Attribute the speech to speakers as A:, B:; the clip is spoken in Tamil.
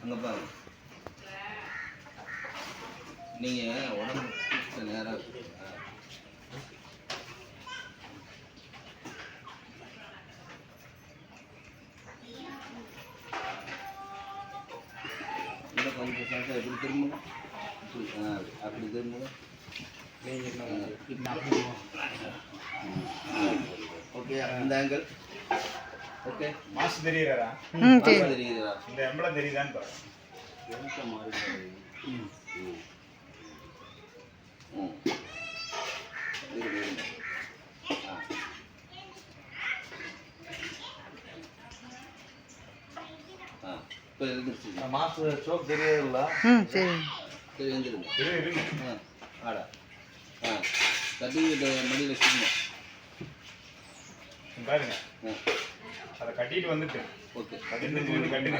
A: அங்கே பாருங்க நீங்கள் உடம்பு நேராக இன்னும் கொஞ்சம் சார் எப்படி திரும்புங்க அப்படி திரும்புங்க ஓகே அந்த ஆங்கிள் ஓகே
B: மாசு தெரியுறா
C: ம் சரி
A: தெரியுதா?
B: இந்த எம்பளம் தெரியுதான்னு பாரு
A: ம். இப்போ எழுந்திருச்சு
B: மாசு சோப் தெரியுதுல்ல
C: ம் சரி.
A: சரி ஆடா ஆ மடியில் வச்சுக்கணும்
B: பாருங்க. அதை கட்டிட்டு வந்துட்டு.
A: ஓகே.
B: கட்டிட்டு கட்டுங்க